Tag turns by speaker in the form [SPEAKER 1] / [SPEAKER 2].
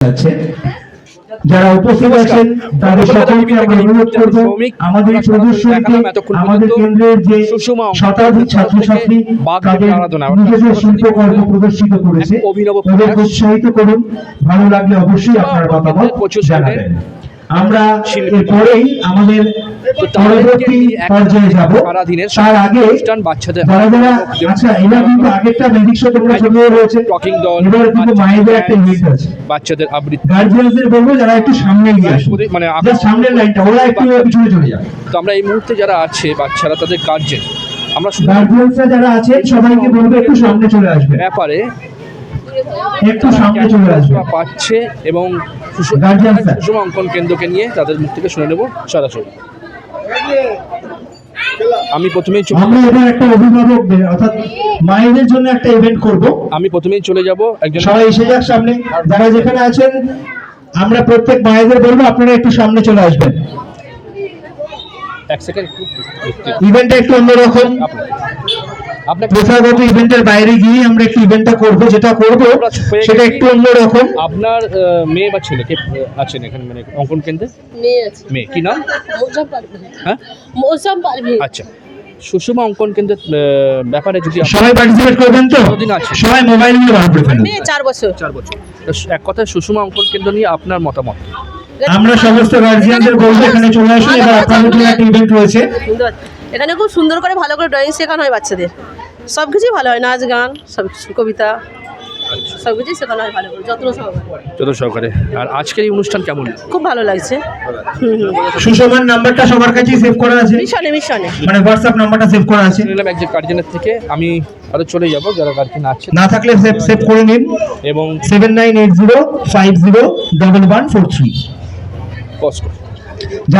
[SPEAKER 1] আছে যারা উপস্থিত আছেন তাদের সকলকে আমরা অনুরোধ করব আমাদের প্রদর্শনীতে আমাদের কেন্দ্রের যে শতাধিক ছাত্রছাত্রী তাদের নিজেদের শিল্পকর্ম প্রদর্শিত করেছে। তাদের উৎসাহিত করুন। ভালো লাগলে অবশ্যই আপনার মতামত জানাবেন। আমরা এরপরেই আমাদের পরবর্তী পর্যায়ে যাব। তার আগে
[SPEAKER 2] বাচ্চাদের
[SPEAKER 1] যারা যারা আচ্ছা কিন্তু আগেরটা ম্যাজিক শো তোমরা রয়েছে।
[SPEAKER 2] টকিং দল
[SPEAKER 1] এবার কিন্তু মায়েদের একটা ইভেন্ট আছে।
[SPEAKER 2] বাচ্চাদের আবৃত্তি।
[SPEAKER 1] গার্জিয়ানদের বলব যারা একটু সামনে গিয়ে আসুন।
[SPEAKER 2] মানে
[SPEAKER 1] সামনের লাইনটা ওরা একটু পিছনে চলে যাবে।
[SPEAKER 2] তো আমরা এই মুহূর্তে যারা আছে বাচ্চারা তাদের গার্জেন আমরা শুধু
[SPEAKER 1] গার্জিয়ানসরা যারা আছেন সবাইকে বলব একটু সামনে চলে আসবে
[SPEAKER 2] ব্যাপারে
[SPEAKER 1] একটু সামনে চলে আসবে।
[SPEAKER 2] পাচ্ছে এবং সুষম- অঙ্কন কেন্দ্রকে নিয়ে তাদের মুখ থেকে শুনে নেব সরাসরি। আমি প্রথমেই চলে
[SPEAKER 1] আমরা এবার একটা অভিভাবকদের অর্থাৎ মায়েদের জন্য একটা ইভেন্ট করব।
[SPEAKER 2] আমি প্রথমেই চলে যাব একজন
[SPEAKER 1] সবাই এসে যাক সামনে। যারা যেখানে আছেন আমরা প্রত্যেক মায়েদের বলব আপনারা একটু সামনে চলে আসবেন।
[SPEAKER 2] এক সেকেন্ড
[SPEAKER 1] ইভেন্টটা একটু অন্যরকম। প্রথাগত ইভেন্টের বাইরে গিয়ে আমরা একটু ইভেন্টটা করব যেটা করব সেটা একটু অন্যরকম।
[SPEAKER 2] আপনার মেয়ে বা ছেলে কে আছেন এখানে মানে অঙ্কন কেন্দ্রে?
[SPEAKER 3] মেয়ে আছে।
[SPEAKER 2] মেয়ে কি নাম?
[SPEAKER 3] মৌসুম পারভিন।
[SPEAKER 2] হ্যাঁ?
[SPEAKER 3] মৌসুম পারভিন।
[SPEAKER 2] আচ্ছা। সুষমা অঙ্কন কেন্দ্রের ব্যাপারে যদি
[SPEAKER 1] সবাই পার্টিসিপেট করবেন তো? সবাই মোবাইল নিয়ে বার করে ফেলুন
[SPEAKER 3] মেয়ে চার বছর।
[SPEAKER 2] চার বছর। এক কথায় সুষমা অঙ্কন কেন্দ্র নিয়ে আপনার মতামত?
[SPEAKER 1] আমরা সমস্ত গার্জিয়ানদের বলব এখানে চলে আসুন এবার আপনাদের একটা ইভেন্ট রয়েছে।
[SPEAKER 3] এখানে খুব সুন্দর করে ভালো করে ড্রয়িং শেখানো হয় বাচ্চাদের। সব কিছুই ভালো হয় নাচ গান সব কিছু কবিতা সব কিছুই শেখানো হয় ভালো করে যত্ন সহকারে।
[SPEAKER 2] যত সহকারে। আর আজকের এই অনুষ্ঠান কেমন?
[SPEAKER 3] খুব ভালো লাগছে।
[SPEAKER 1] সুষমার নাম্বারটা সবার কাছেই সেভ করা আছে।
[SPEAKER 3] মিশনে মিশনে।
[SPEAKER 1] মানে হোয়াটসঅ্যাপ নাম্বারটা সেভ করা আছে।
[SPEAKER 2] নিলাম একজন গার্জেনের থেকে আমি আরও চলে যাব যারা গার্জেন আছে।
[SPEAKER 1] না থাকলে সেভ সেভ করে নিন।
[SPEAKER 2] এবং
[SPEAKER 1] seven nine eight zero five zero double one four three
[SPEAKER 2] কষ্ট